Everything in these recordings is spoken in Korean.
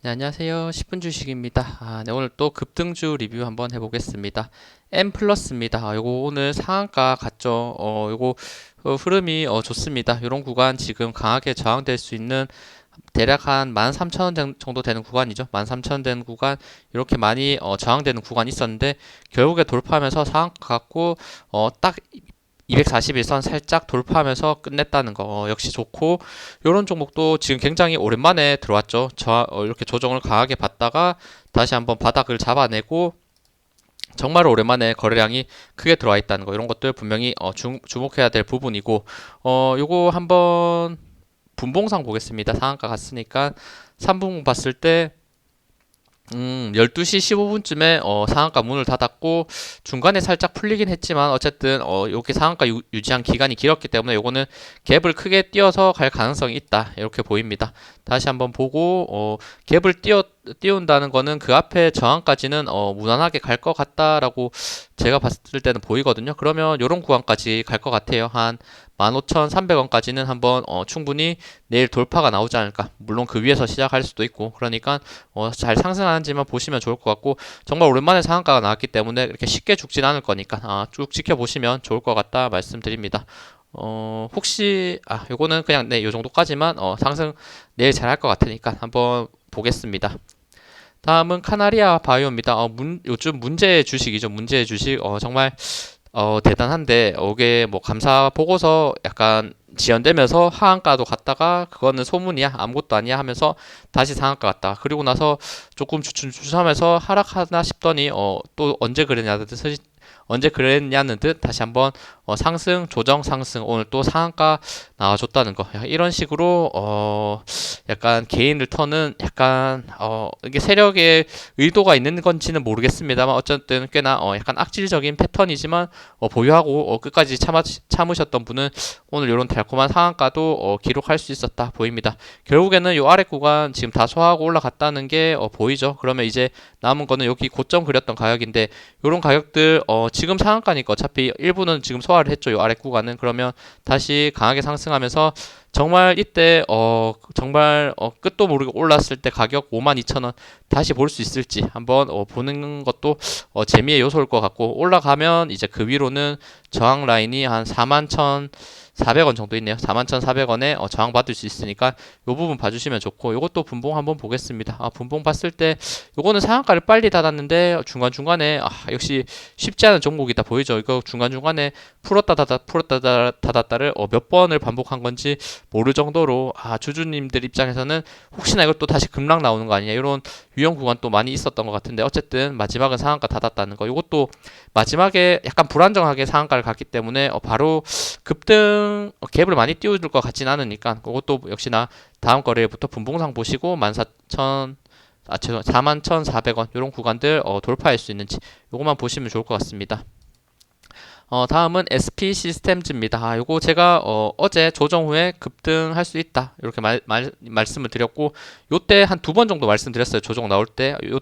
네, 안녕하세요. 10분 주식입니다. 아, 네, 오늘 또 급등주 리뷰 한번 해보겠습니다. M 플러스입니다. 아, 요거 오늘 상한가 갔죠. 어, 요거 어, 흐름이 어, 좋습니다. 요런 구간 지금 강하게 저항될 수 있는 대략 한 13,000원 정도 되는 구간이죠. 13,000원 되는 구간 이렇게 많이 어, 저항되는 구간이 있었는데 결국에 돌파하면서 상한가 갔고 어, 딱 241선 살짝 돌파하면서 끝냈다는 거 어, 역시 좋고 이런 종목도 지금 굉장히 오랜만에 들어왔죠. 저 어, 이렇게 조정을 강하게 받다가 다시 한번 바닥을 잡아내고 정말 오랜만에 거래량이 크게 들어와 있다는 거 이런 것들 분명히 어, 주, 주목해야 될 부분이고 어 요거 한번 분봉상 보겠습니다. 상한가 갔으니까 3분 봤을 때 음, 12시 15분쯤에 어, 상한가 문을 닫았고 중간에 살짝 풀리긴 했지만 어쨌든 어, 여기 상한가 유, 유지한 기간이 길었기 때문에 요거는 갭을 크게 띄어서 갈 가능성이 있다. 이렇게 보입니다. 다시 한번 보고 어, 갭을 띄어 띄운다는 거는 그 앞에 저항까지는 어, 무난하게 갈 것 같다라고 제가 봤을 때는 보이거든요. 그러면 요런 구간까지 갈 것 같아요. 한 15,300원까지는 한번 어, 충분히 내일 돌파가 나오지 않을까. 물론 그 위에서 시작할 수도 있고 그러니까 어, 잘 상승하는지만 보시면 좋을 것 같고 정말 오랜만에 상한가가 나왔기 때문에 이렇게 쉽게 죽진 않을 거니까 아, 쭉 지켜보시면 좋을 것 같다 말씀드립니다. 어, 혹시 아, 요거는 그냥 네, 요 정도까지만 어, 상승 내일 잘 할 것 같으니까 한번 보겠습니다. 다음은 카나리아 바이오입니다. 어, 문, 요즘 문제 주식이죠. 문제 주식. 어, 정말 어, 대단한데 이게 뭐 감사 보고서 약간 지연되면서 하한가도 갔다가 그거는 소문이야 아무것도 아니야 하면서 다시 상한가 갔다 그리고 나서 조금 주춤주춤하면서 하락하나 싶더니 어, 또 언제 그러냐 듯이 언제 그랬냐는 듯 다시 한번 어, 상승, 조정, 상승 오늘 또 상한가 나와줬다는 거 이런 식으로 어, 약간 개인 를터는 약간 어, 이게 세력의 의도가 있는 건지는 모르겠습니다만 어쨌든 꽤나 어, 약간 악질적인 패턴이지만 어, 보유하고 어, 끝까지 참아, 참으셨던 분은 오늘 이런 달콤한 상한가도 어, 기록할 수 있었다 보입니다. 결국에는 이 아래 구간 지금 다 소화하고 올라갔다는 게 어, 보이죠. 그러면 이제 남은 거는 여기 고점 그렸던 가격인데 이런 가격들 어, 지금 상한가니까 어차피 일부는 지금 소화를 했죠. 이 아래 구간은 그러면 다시 강하게 상승하면서 정말 이때 어 정말 어 끝도 모르게 올랐을 때 가격 52,000원 다시 볼 수 있을지 한번 어 보는 것도 어 재미의 요소일 것 같고 올라가면 이제 그 위로는 저항 라인이 한 41,000 400원 정도 있네요. 41,400원에 어, 저항 받을 수 있으니까 이 부분 봐주시면 좋고 이것도 분봉 한번 보겠습니다. 아, 분봉 봤을 때 요거는 상한가를 빨리 닫았는데 중간중간에 아, 역시 쉽지 않은 종목이다 보이죠. 이거 중간중간에 풀었다 닫았 풀었다 닫았다를 어, 몇 번을 반복한 건지 모를 정도로 아, 주주님들 입장에서는 혹시나 또 다시 급락 나오는 거 아니냐 이런 위험 구간 또 많이 있었던 것 같은데 어쨌든 마지막은 상한가 닫았다는 거 이것도 마지막에 약간 불안정하게 상한가를 갔기 때문에 어, 바로 급등 어, 갭을 많이 띄워줄 것 같진 않으니까 그것도 역시나 다음 거래부터 분봉상 보시고 14,000 아, 죄송 41,400원 이런 구간들 어, 돌파할 수 있는지 이것만 보시면 좋을 것 같습니다. 어, 다음은 SP 시스템즈입니다. 아, 요거 제가 어, 어제 조정 후에 급등할 수 있다. 이렇게 말, 말, 말씀을 드렸고 요때 한 두 번 정도 말씀드렸어요. 조정 나올 때. 요,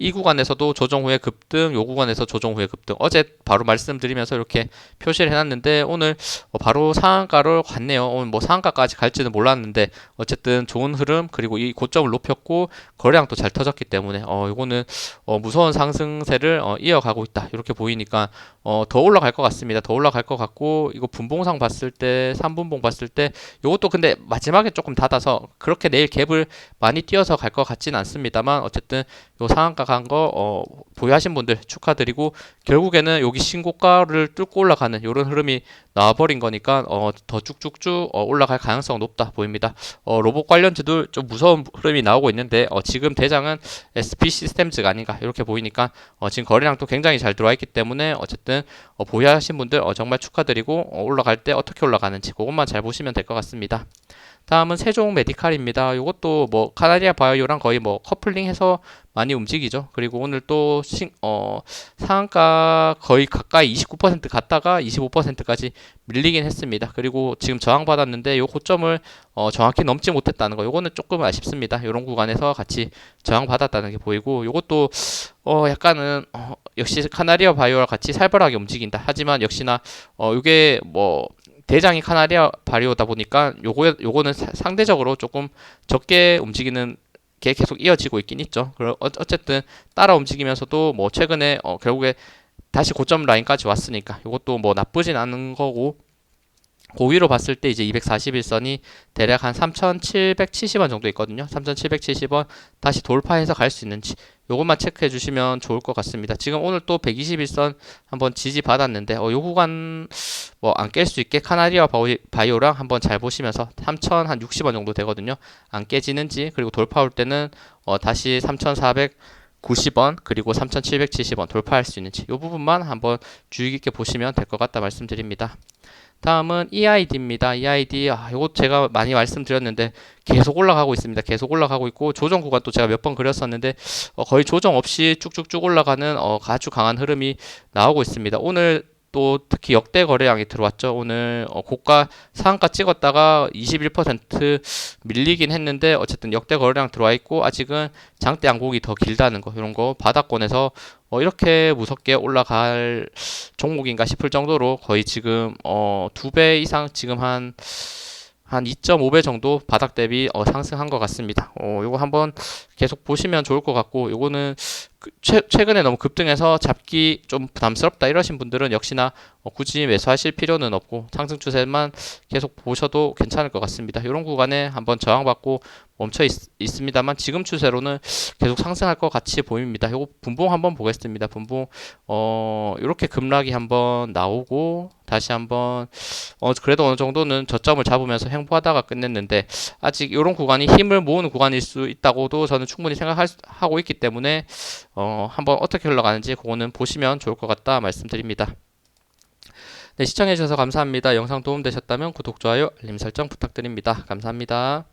이 구간에서도 조정 후에 급등, 요 구간에서 조정 후에 급등. 어제 바로 말씀드리면서 이렇게 표시를 해놨는데 오늘 어, 바로 상한가로 갔네요. 오늘 뭐 상한가까지 갈지는 몰랐는데 어쨌든 좋은 흐름 그리고 이 고점을 높였고 거래량도 잘 터졌기 때문에 어, 요거는 어, 무서운 상승세를 어, 이어가고 있다. 이렇게 보이니까 어, 더 올라갈 것 같습니다. 더 올라갈 것 같고 이거 분봉상 봤을 때 3분봉 봤을 때 이것도 근데 마지막에 조금 닫아서 그렇게 내일 갭을 많이 띄어서 갈 것 같지는 않습니다만 어쨌든 요 상한가 간 거 어, 보유하신 분들 축하드리고 결국에는 여기 신고가를 뚫고 올라가는 이런 흐름이 나와버린 거니까 어, 더 쭉쭉쭉 어, 올라갈 가능성 높다 보입니다. 어, 로봇 관련주도 좀 무서운 흐름이 나오고 있는데 어, 지금 대장은 SP 시스템즈가 아닌가 이렇게 보이니까 어, 지금 거래량도 굉장히 잘 들어와 있기 때문에 어쨌든 어, 보유하신 분들 어, 정말 축하드리고 어, 올라갈 때 어떻게 올라가는지 그것만 잘 보시면 될 것 같습니다. 다음은 세종 메디칼입니다. 이것도 뭐 카나리아 바이오랑 거의 뭐 커플링해서 많이 움직이죠. 그리고 오늘 또 신, 어, 상한가 거의 가까이 29% 갔다가 25%까지 밀리긴 했습니다. 그리고 지금 저항 받았는데 요 고점을 어, 정확히 넘지 못했다는 거. 요거는 조금 아쉽습니다. 요런 구간에서 같이 저항 받았다는 게 보이고 요것도 어, 약간은 어, 역시 카나리아 바이오와 같이 살벌하게 움직인다. 하지만 역시나 어, 요게 뭐 대장이 카나리아 바리오다 보니까 요거 요거는 상대적으로 조금 적게 움직이는 게 계속 이어지고 있긴 있죠. 어- 어쨌든 따라 움직이면서도 뭐 최근에 어 결국에 다시 고점 라인까지 왔으니까 이것도 뭐 나쁘진 않은 거고 고위로 봤을 때 이제 241선이 대략 한 3,770원 정도 있거든요. 3,770원 다시 돌파해서 갈 수 있는지 요것만 체크해 주시면 좋을 것 같습니다. 지금 오늘 또 121선 한번 지지 받았는데 어, 요 구간 뭐 안 깰 수 있게 카나리아 바이- 바이오랑 한번 잘 보시면서 3,060원 정도 되거든요. 안 깨지는지 그리고 돌파 올 때는 어, 다시 3,490원 그리고 3,770원 돌파할 수 있는지 요 부분만 한번 주의 깊게 보시면 될 것 같다 말씀드립니다. 다음은 EID입니다. EID 아, 요거 제가 많이 말씀드렸는데 계속 올라가고 있습니다. 계속 올라가고 있고 조정 구간도 제가 몇 번 그렸었는데 어, 거의 조정 없이 쭉쭉쭉 올라가는 어, 아주 강한 흐름이 나오고 있습니다. 오늘 또 특히 역대 거래량이 들어왔죠. 오늘 어, 고가 상한가 찍었다가 21% 밀리긴 했는데 어쨌든 역대 거래량 들어와 있고 아직은 장대 양곡이 더 길다는 거 이런 거 바닥권에서 어, 이렇게 무섭게 올라갈 종목인가 싶을 정도로 거의 지금 어, 두 배 이상 지금 한 한 2.5배 정도 바닥 대비 어, 상승한 것 같습니다. 어, 요거 한번 계속 보시면 좋을 것 같고, 요거는 그 최, 최근에 너무 급등해서 잡기 좀 부담스럽다 이러신 분들은 역시나 어, 굳이 매수하실 필요는 없고 상승 추세만 계속 보셔도 괜찮을 것 같습니다. 이런 구간에 한번 저항받고 멈춰 있, 있습니다만 지금 추세로는 계속 상승할 것 같이 보입니다. 요거 분봉 한번 보겠습니다. 분봉 어 이렇게 급락이 한번 나오고 다시 한번 어 그래도 어느 정도는 저점을 잡으면서 횡보하다가 끝냈는데 아직 이런 구간이 힘을 모으는 구간일 수 있다고도 저는 충분히 생각하고 있기 때문에 어 한번 어떻게 흘러가는지 그거는 보시면 좋을 것 같다 말씀드립니다. 네, 시청해주셔서 감사합니다. 영상 도움되셨다면 구독, 좋아요, 알림 설정 부탁드립니다. 감사합니다.